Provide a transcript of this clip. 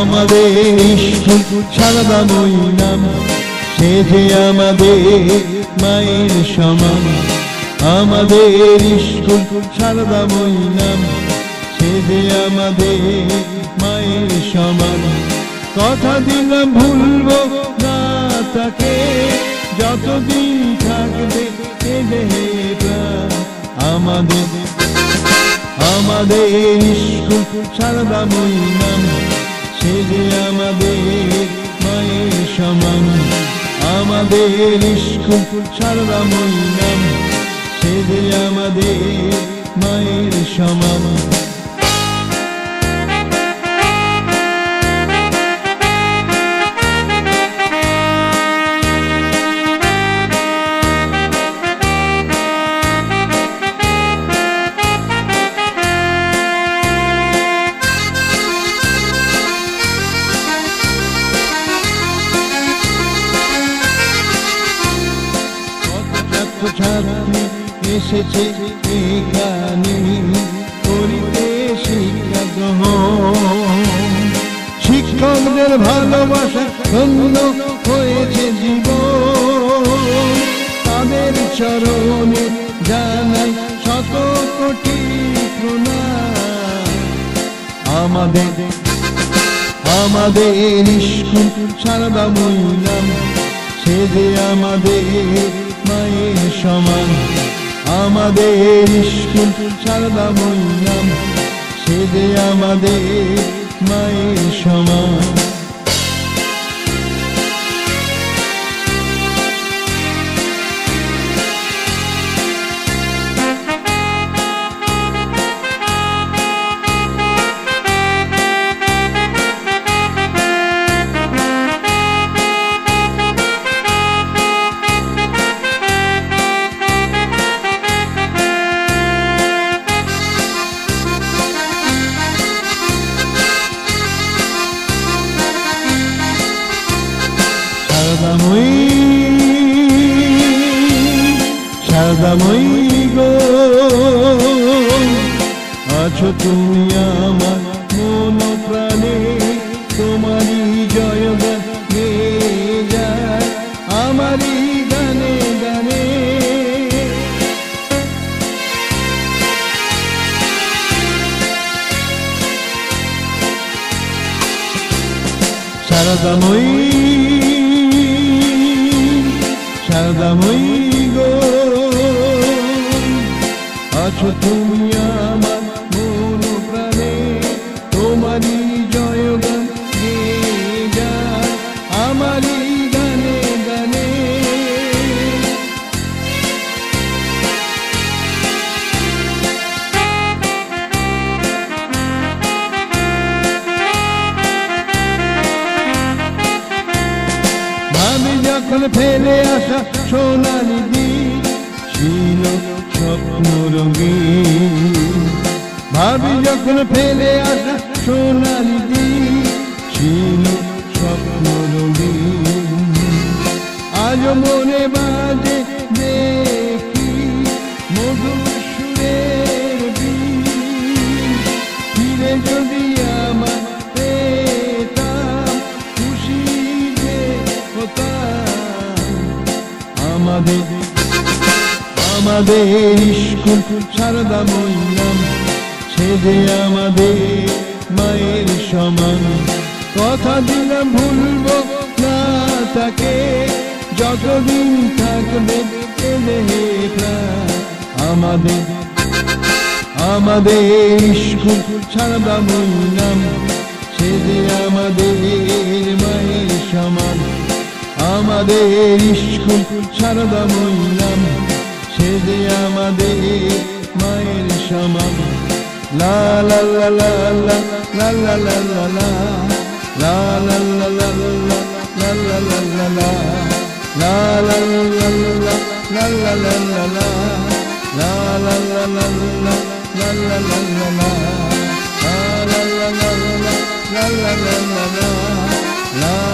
আমাদের স্কুল সারদাময়ী নাম। সে যে আমাদের মায়ের সমান। আমাদের স্কুল সারদাময়ী নাম। সে যে আমাদের মায়ের সমান। কথা দিলাম ভুলবো না তাকে। যতদিন থাকবে আমাদের আমাদের স্কুল সারদাময়ী নাম। সে যে আমাদের মায়ের সমান। আমাদের স্কুল সারদাময়ী নাম সে যে আমাদের মায়ের সমান। ছাত্রছাত্রী এসেছে করিতে শিক্ষা শিক্ষকদের ভালোবাসা ধন্য হয়েছে জীবন। তাদের চরণে জানাই শত কোটি আমাদের আমাদের স্কুল সারদা মহিলাম সে আমাদের মায়ের সমান। আমাদের স্কুল সারদা বললাম সে যে আমাদের মায়ের সমান। সারদাময়ী সারদাময়ী গো, আছো তুমি আমার মন প্রাণে, তোমারই জয় গান যায়, আমারই গানে গানে। সারদাময়ী সারদাময়ী গো, আছো তুমি আমার মন প্রাণে, তোমারই জয় গান গেয়ে যায় আমারই গানে গানে। আমি যখন ফেলে আসা সোনালি দিন ছিল স্বপ্ন রঙিন। ভাবি যখন ফেলে আসা সোনালি দিন ছিল স্বপ্ন রঙিন। আজ মনে বাজে আমাদের আমাদের স্কুল সারদা মহিলাম সে আমাদের মায়ের সমান। কথা দিলাম ভুলবো না তাকে, যতদিন থাকবে আমাদের আমাদের স্কুল সারদা মহিলাম সে আমাদের মায়ের সমান। আমাদের school sarda muinam Şediyamadi mail şamam La la la la la la la la la la La la la la la la la la la la La la la la la la la la la la La la la la la la la la la la La la la la la la la la la la La